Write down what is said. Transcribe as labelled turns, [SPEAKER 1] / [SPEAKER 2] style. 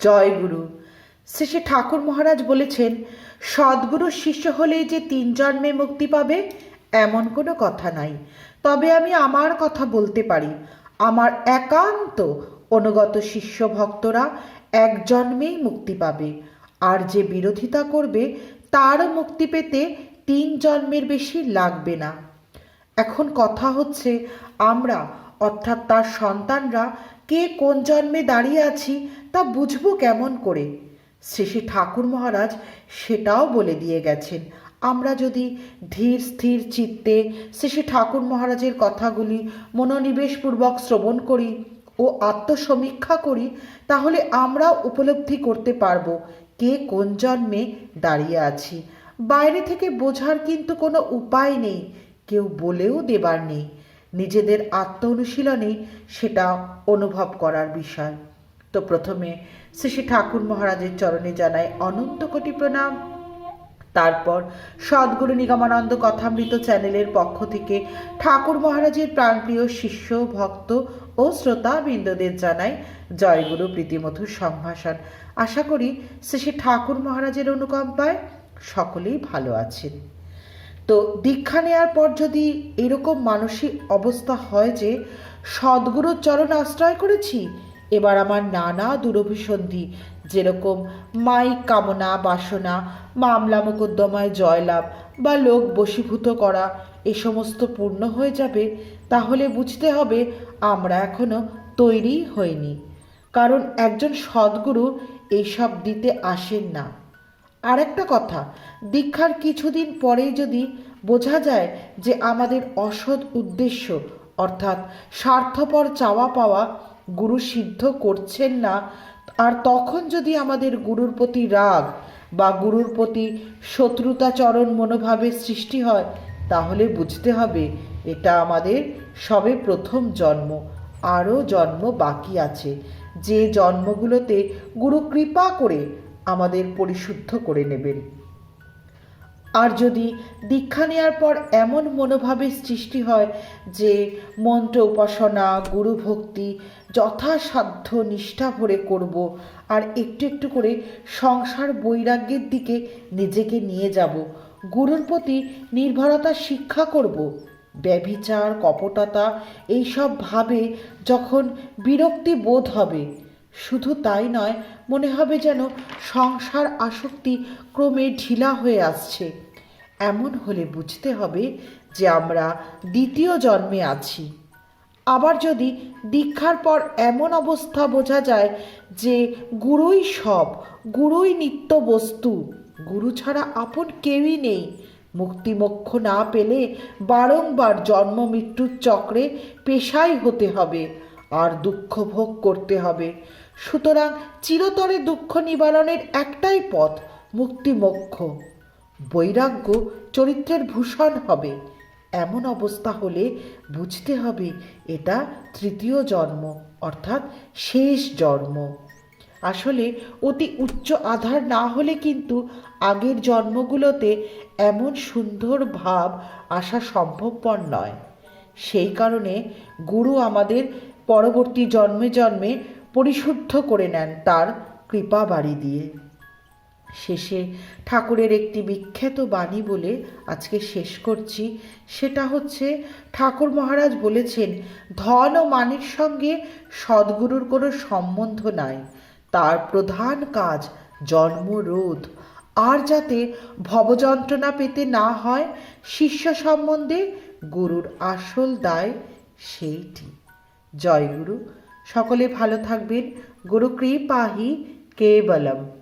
[SPEAKER 1] জয় গুরু। শেষে ঠাকুর মহারাজ বলেছেন, সদ্গুরু শিষ্য হলেই যে তিন জন্মে মুক্তি পাবে, এমন কোনো কথা নাই। তবে আমি আমার কথা বলতে পারি। আমার একান্ত অনুগত শিষ্য ভক্তরা এক জন্মেই মুক্তি পাবে। আর যে বিরোধিতা করবে, তারও মুক্তি পেতে তিন জন্মের বেশি লাগবে না। এখন কথা হচ্ছে, আমরা, অর্থাৎ তার সন্তানরা কে কোন জন্মে দাঁড়িয়ে আছি তা বুঝব কেমন করে? শেষে ঠাকুর মহারাজ সেটাও বলে দিয়ে গেছেন। আমরা যদি ধীর স্থির চিত্তে শ্রী ঠাকুর মহারাজের কথাগুলি মনোনিবেশপূর্বক শ্রবণ করি ও আত্মসমীক্ষা করি, তাহলে আমরাও উপলব্ধি করতে পারব কে কোন জন্মে দাঁড়িয়ে আছি। বাইরে থেকে বোঝার কিন্তু কোনো উপায় নেই, কেউ বলেও দেবার নেই। নিজেদের আত্ম অনুশীলনে সেটা অনুভব করার বিষয়। তো প্রথমে শ্রী ঠাকুর মহারাজের চরণে জানায় অনন্ত কোটি প্রণাম। তারপর সদ্গুরু নিগমানন্দ কথামৃত চ্যানেলের পক্ষ থেকে ঠাকুর মহারাজের প্রাণপ্রিয় শিষ্য, ভক্ত ও শ্রোতা বৃন্দদের জানাই জয়গুরু প্রীতিমধুর সম্ভাষণ। আশা করি শ্রী ঠাকুর মহারাজের অনুকম্পায় সকলেই ভালো আছেন। তো দীক্ষা নেওয়ার পর যদি এরকম মানসিক অবস্থা হয় যে, সদ্গুরুর চরণ আশ্রয় করেছি, এবার আমার নানা দুরভিসন্ধি, যেরকম মাইক কামনা, বাসনা, মামলা মোকদ্দমায় জয়লাভ বা লোক বশীভূত করা, এ সমস্ত পূর্ণ হয়ে যাবে, তাহলে বুঝতে হবে আমরা এখনও তৈরি হইনি। কারণ একজন সদ্গুরু এইসব দিতে আসেন না। আর একটা কথা, দীক্ষার কিছুদিন পরেই যদি বোঝা যায় যে আমাদের অসৎ উদ্দেশ্য, অর্থাৎ স্বার্থপর চাওয়া পাওয়া গুরু সিদ্ধ করছেন না, আর তখন যদি আমাদের গুরুর প্রতি রাগ বা গুরুর প্রতি শত্রুতাচরণ মনোভাবের সৃষ্টি হয়, তাহলে বুঝতে হবে এটা আমাদের সবে প্রথম জন্ম, আরও জন্ম বাকি আছে। যে জন্মগুলোতে গুরু কৃপা করে আমাদের পরিশুদ্ধ করে নেবেন। আর যদি দীক্ষা নেওয়ার পর এমন মনোভাবের সৃষ্টি হয় যে মন্ত্র উপাসনা, গুরু ভক্তি যথাসাধ্য নিষ্ঠা ভরে করব আর একটু একটু করে সংসার বৈরাগ্যের দিকে নিজেকে নিয়ে যাব, গুরুর প্রতি নির্ভরতা শিক্ষা করব, ব্যভিচার, কপটতা, এইসব ভাবে যখন বিরক্তি বোধ হবে শুধু তাই নয়, মনে হবে যেন সংসার আসক্তি ক্রমে ঢিলা হয়ে আসছে। এমন হলে বুঝতে হবে যে আমরা দ্বিতীয় জন্মে আছি। আবার যদি দীক্ষার পর এমন অবস্থা বোঝা যায় যে গুরুই সব, গুরুই নিত্য বস্তু, গুরু ছাড়া আপন কেউই নেই। মুক্তিমোক্ষ না পেলে বারংবার জন্ম মৃত্যুর চক্রে পেশাই হতে হবে। আর দুঃখ ভোগ করতে হবে। সুতরাং চিরতরে দুঃখ নিবারণের একটাই পথ মুক্তি মোক্ষ বৈরাগ্য চরিত্রের ভূষণ হবে। এমন অবস্থা হলে বুঝতে হবে এটা তৃতীয় জন্ম, অর্থাৎ শেষ জন্ম। আসলে অতি উচ্চ আধার না হলে কিন্তু আগের জন্মগুলোতে এমন সুন্দর ভাব আসা সম্ভবপর নয়। সেই কারণে গুরু আমাদের পরবর্তী জন্মে জন্মে পরিশুদ্ধ করে নেন তার কৃপা বাড়ি দিয়ে। শেষে ঠাকুরের একটি বিখ্যাত বাণী বলে আজকে শেষ করছি। সেটা হচ্ছে, ঠাকুর মহারাজ বলেছেন, ধন ও মানের সঙ্গে সদ্গুরুর কোনো সম্বন্ধ নাই। তার প্রধান কাজ জন্মরোধ। আর যাতে ভবযন্ত্রণা পেতে না হয়, শিষ্য সম্বন্ধে গুরুর আসল দায় সেইটি। জয় গুরু। সকলে ভালো থাকবেন। গুরু কৃপাহি কেবলম।